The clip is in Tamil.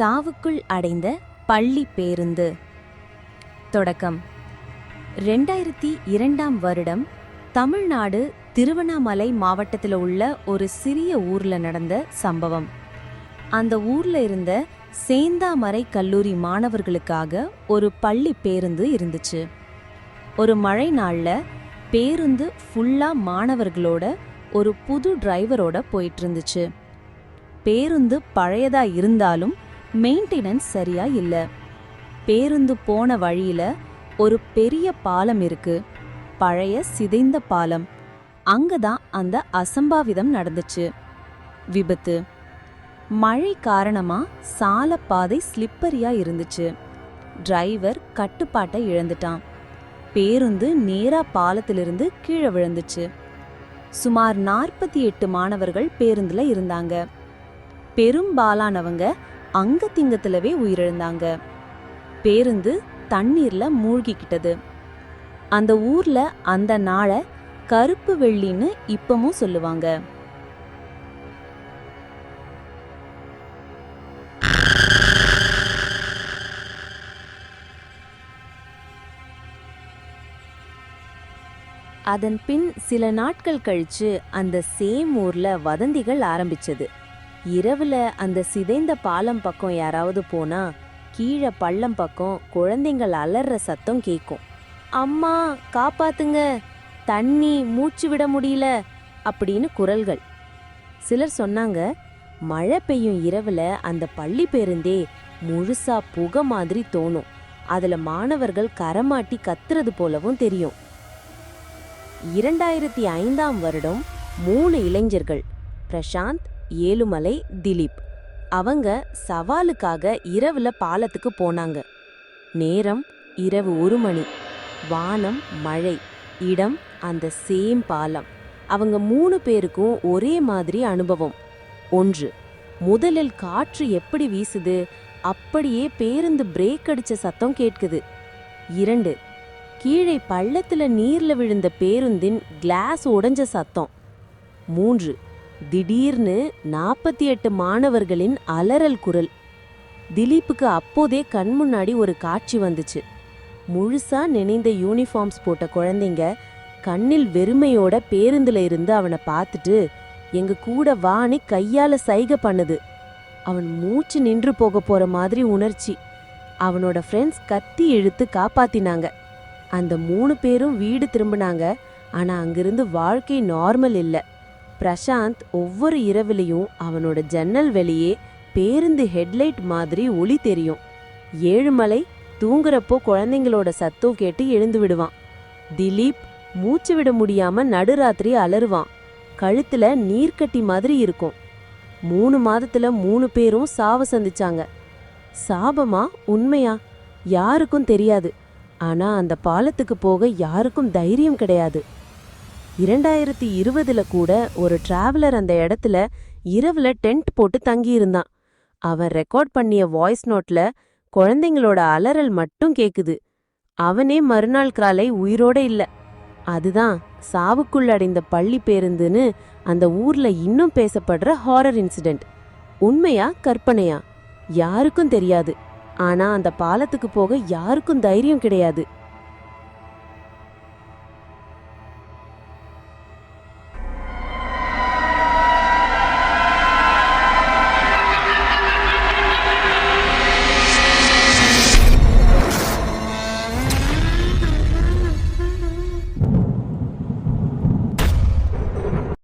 சாவுக்குள் அடைந்த பள்ளி பேருந்து. தொடக்கம். ரெண்டாயிரத்தி இரண்டாம் வருடம் தமிழ்நாடு திருவண்ணாமலை மாவட்டத்தில் உள்ள ஒரு சிறிய ஊர்ல நடந்த சம்பவம். அந்த ஊர்ல இருந்த சேந்தாமரை கல்லூரி மாணவர்களுக்காக ஒரு பள்ளி பேருந்து இருந்துச்சு. ஒரு மழை நாளில் பேருந்து ஃபுல்லா மாணவர்களோட ஒரு புது டிரைவரோட போயிட்டு இருந்துச்சு. பேருந்து பழையதா இருந்தாலும் மெயின்டெனன்ஸ் சரியா இல்ல. பேருந்து போன வழியில ஒரு பெரிய பாலம் இருக்கு. பழைய சிதைந்த பாலம். அங்கதான் அந்த அசம்பாவிதம் நடந்துச்சு. விபத்து. மழை காரணமா சாலப்பாதை ஸ்லிப்பரியா இருந்துச்சு. டிரைவர் கட்டுப்பாட்டை இழந்துட்டான். பேருந்து நேரா பாலத்திலிருந்து கீழே விழுந்துச்சு. சுமார் நாற்பத்தி எட்டு மாணவர்கள் பேருந்துல இருந்தாங்க. பெரும்பாலானவங்க அங்க திங்கத்துலவே உயிரிழந்தாங்க. பேருந்து தண்ணீர்ல மூழ்கிக்கிட்டது. அந்த ஊர்ல அந்த நாளை கருப்பு வெள்ளின்னு இப்பவும் சொல்லுவாங்க. அதன் பின் சில நாட்கள் கழிச்சு அந்த சேம் ஊர்ல வதந்திகள் ஆரம்பிச்சது. இரவுல அந்த சிதைந்த பாலம் பக்கம் யாராவது போனா கீழே பள்ளம் பக்கம் குழந்தைங்கள் அலற சத்தம் கேட்கும் அம்மா காப்பாத்துங்க. தண்ணி மூச்சு விட முடியல அப்படின்னு குரல்கள். சிலர் சொன்னாங்க மழை பெய்யும் இரவுல அந்த பள்ளி பேருந்தே முழுசா புகை மாதிரி தோணும். அதுல மாணவர்கள் கரமாட்டி கத்துறது போலவும் தெரியும். இரண்டாயிரத்தி ஐந்தாம் வருடம் மூணு இளைஞர்கள் பிரசாந்த் ஏழுமலை திலீப். அவங்க சவாலுக்காக இரவுல பாலத்துக்கு போனாங்க. நேரம் இரவு ஒரு மணி. வானம் மழை. இடம் அந்த சேம் பாலம். அவங்க மூணு பேருக்கும் ஒரே மாதிரி அனுபவம். ஒன்று முதலில் காற்று எப்படி வீசுது? அப்படியே பேருந்து பிரேக் அடிச்ச சத்தம் கேட்குது. இரண்டு கீழே பள்ளத்தில் நீர்ல விழுந்த பேருந்தின் கிளாஸ் உடைஞ்ச சத்தம். மூன்று திடீர்னு நாற்பத்தி எட்டு மாணவர்களின் அலறல் குரல். திலீப்புக்கு அப்போதே கண் முன்னாடி ஒரு காட்சி வந்துச்சு. முழுசா நினைந்த யூனிஃபார்ம்ஸ் போட்ட குழந்தைங்க கண்ணில் வெறுமையோட பேருந்துல இருந்து அவனை பார்த்துட்டு எங்க கூட வாணி கையால சைகை பண்ணுது. அவன் மூச்சு நின்று போக போற மாதிரி உணர்ச்சி. அவனோட ஃப்ரெண்ட்ஸ் கத்தி இழுத்து காப்பாத்தினாங்க. அந்த மூணு பேரும் வீடு திரும்பினாங்க. ஆனா அங்கிருந்து வாழ்க்கை நார்மல் இல்லை. பிரசாந்த் ஒவ்வொரு இரவிலையும் அவனோட ஜன்னல் வெளியே பேருந்து ஹெட்லைட் மாதிரி ஒளி தெரியும். ஏழுமலை தூங்குறப்போ குழந்தைங்களோட சத்தம் கேட்டு எழுந்து விடுவான். திலீப் மூச்சு விட முடியாம நடுராத்திரி அலறுவான். கழுத்துல நீர்க்கட்டி மாதிரி இருக்கும். மூணு மாதத்துல மூணு பேரும் சாவ சந்திச்சாங்க. சாபமா? உண்மையா? யாருக்கும் தெரியாது. ஆனா அந்த பாலத்துக்கு போக யாருக்கும் தைரியம் கிடையாது. இரண்டாயிரத்தி இருபதுல கூட ஒரு டிராவலர் அந்த இடத்துல இரவுல டென்ட் போட்டு தங்கியிருந்தான். அவன் ரெக்கார்ட் பண்ணிய வாய்ஸ் நோட்ல குழந்தைங்களோட அலறல் மட்டும் கேக்குது. அவனே மறுநாள் காலை உயிரோட இல்ல. அதுதான் சாவுக்குள்ளடைந்த பள்ளி பேருந்துன்னு அந்த ஊர்ல இன்னும் பேசப்படுற ஹாரர் இன்சிடென்ட் உண்மையா கற்பனையா? யாருக்கும் தெரியாது. ஆனா அந்த பாலத்துக்கு போக யாருக்கும் தைரியம் கிடையாது.